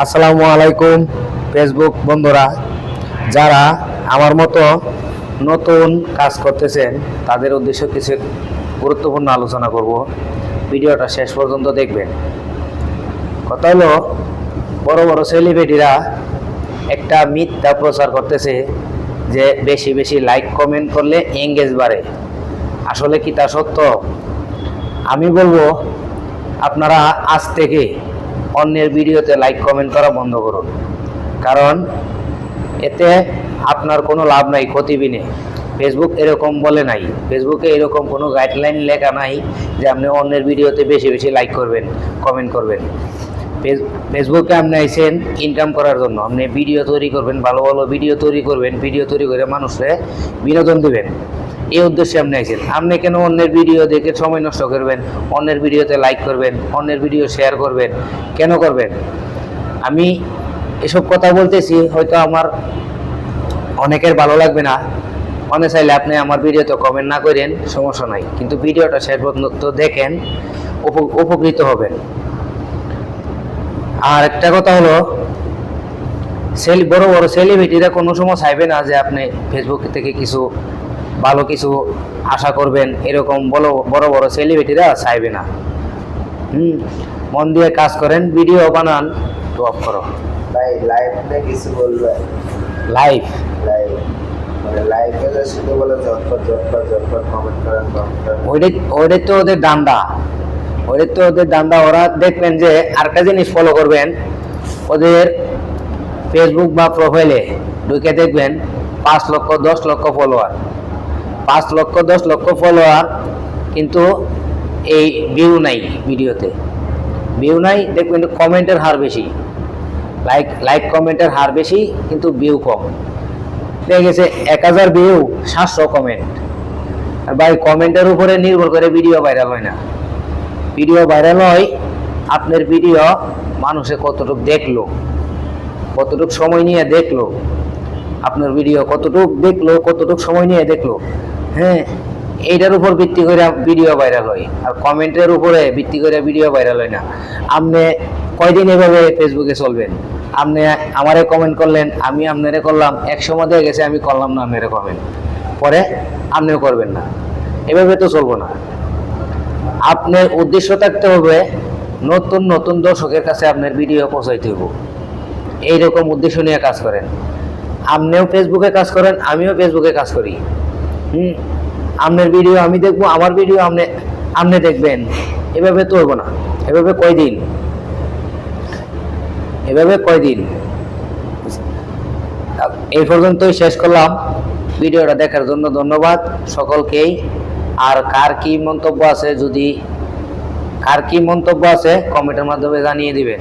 আসসালামু আলাইকুম ফেসবুক বন্ধুরা। যারা আমার মতো নতুন কাজ করতেছেন, তাদের উদ্দেশ্য কিছু গুরুত্বপূর্ণ আলোচনা করব। ভিডিওটা শেষ পর্যন্ত দেখবেন। কথা হলো, বড় বড় সেলিব্রিটিরা একটা মিথ্যা প্রচার করতেছে যে বেশি বেশি লাইক কমেন্ট করলে এঙ্গেজ বাড়ে। আসলে কি তা সত্য? আমি বলব, আপনারা আজ থেকে অন্যের ভিডিওতে লাইক কমেন্ট করা বন্ধ করুন। কারণ এতে আপনার কোনো লাভ নাই ক্ষতি নেই। ফেসবুক এরকম বলে নাই। ফেসবুকে এরকম কোনো গাইডলাইন লেখা নাই যে আপনি অন্যের ভিডিওতে বেশি বেশি লাইক করবেন কমেন্ট করবেন। ফেসবুকে আপনি আইসেন ইনকাম করার জন্য। আপনি ভিডিও তৈরি করবেন, ভালো ভালো ভিডিও তৈরি করবেন ভিডিও তৈরি করে মানুষে বিনোদন দিবেন। এই উদ্দেশ্যে আপনি আইসেন আপনি কেন অন্যের ভিডিও দেখে সময় নষ্ট করবেন? অন্যের ভিডিওতে লাইক করবেন, অন্যের ভিডিও শেয়ার করবেন, কেন করবেন? আমি এসব কথা বলতেছি, হয়তো আমার অনেকের ভালো লাগবে না। মনে চাইলে আপনি আমার ভিডিওতে কমেন্ট না করেন, সমস্যা নাই। কিন্তু ভিডিওটা শেষ পর্যন্ত দেখেন, উপ- উপকৃত হবেন। আর একটা কথা হলো সেল বড় বড় সেলিব্রিটিরা কোনো সময় চাইবে না যে আপনি ফেসবুক থেকে কিছু ভালো কিছু আশা করবেন এরকম বড় বড় বড় সেলিব্রিটিরা চাইবে না। হুম মন দিয়ে কাজ করেন ভিডিও বানান তো অফ করো। ভাই লাইভ নে কিছু বলবে? লাইভ লাইভ মানে বলে ওইটাই ওইটাই তো ওদের দান্দা। ওইটাই তো ওদের দান্দা ওরা দেখবেন যে আরেকটা জিনিস ফলো করবেন ওদের ফেসবুক বা প্রোফাইলে ঢুকে দেখবেন পাঁচ লক্ষ দশ লক্ষ ফলোয়ার পাঁচ লক্ষ, দশ লক্ষ ফলোয়ার কিন্তু এই ভিউ নাই ভিডিওতে। ভিউ নাই দেখবেন কমেন্টের হার বেশি। লাইক লাইক কমেন্টের হার বেশি, কিন্তু ভিউ কম। দেখা গেছে এক হাজার ভিউ সাতশো কমেন্ট আর ভাই কমেন্টের উপরে নির্ভর করে ভিডিও ভাইরাল হয় না। ভিডিও ভাইরাল হয়, আপনার ভিডিও মানুষে কতটুকু দেখল, কতটুকু সময় নিয়ে দেখল, আপনার ভিডিও কতটুকু দেখল, কতটুকু সময় নিয়ে দেখল। হ্যাঁ এইটার উপর ভিত্তি করে ভিডিও ভাইরাল হয়। আর কমেন্টের উপরে ভিত্তি করে ভিডিও ভাইরাল হয় না। আপনি কয়দিন এভাবে ফেসবুকে চলবেন? আপনি আমারে কমেন্ট করলেন, আমি আপনারে করলাম, এক সময় দিয়ে গেছে, আমি করলাম না আপনারে কমেন্ট পরে আপনিও করবেন না। এভাবে তো চলবো না। আপনার উদ্দেশ্য থাকতে হবে, নতুন নতুন দর্শকের কাছে আপনার ভিডিও পৌঁছাইতে হবে এইরকম উদ্দেশ্য নিয়ে কাজ করেন। আপনিও ফেসবুকে কাজ করেন, আমিও ফেসবুকে কাজ করি। আপনার ভিডিও আমি দেখব, আমার ভিডিও আপনি আপনি দেখবেন। এভাবে তো হব না। এভাবে কয়দিন? এভাবে কয়দিন? এই পর্যন্তই শেষ করলাম। ভিডিওটা দেখার জন্য ধন্যবাদ সকলকেই। আর কার কি মন্তব্য আছে যদি, কার কি মন্তব্য আছে কমেন্টের মাধ্যমে জানিয়ে দিবেন।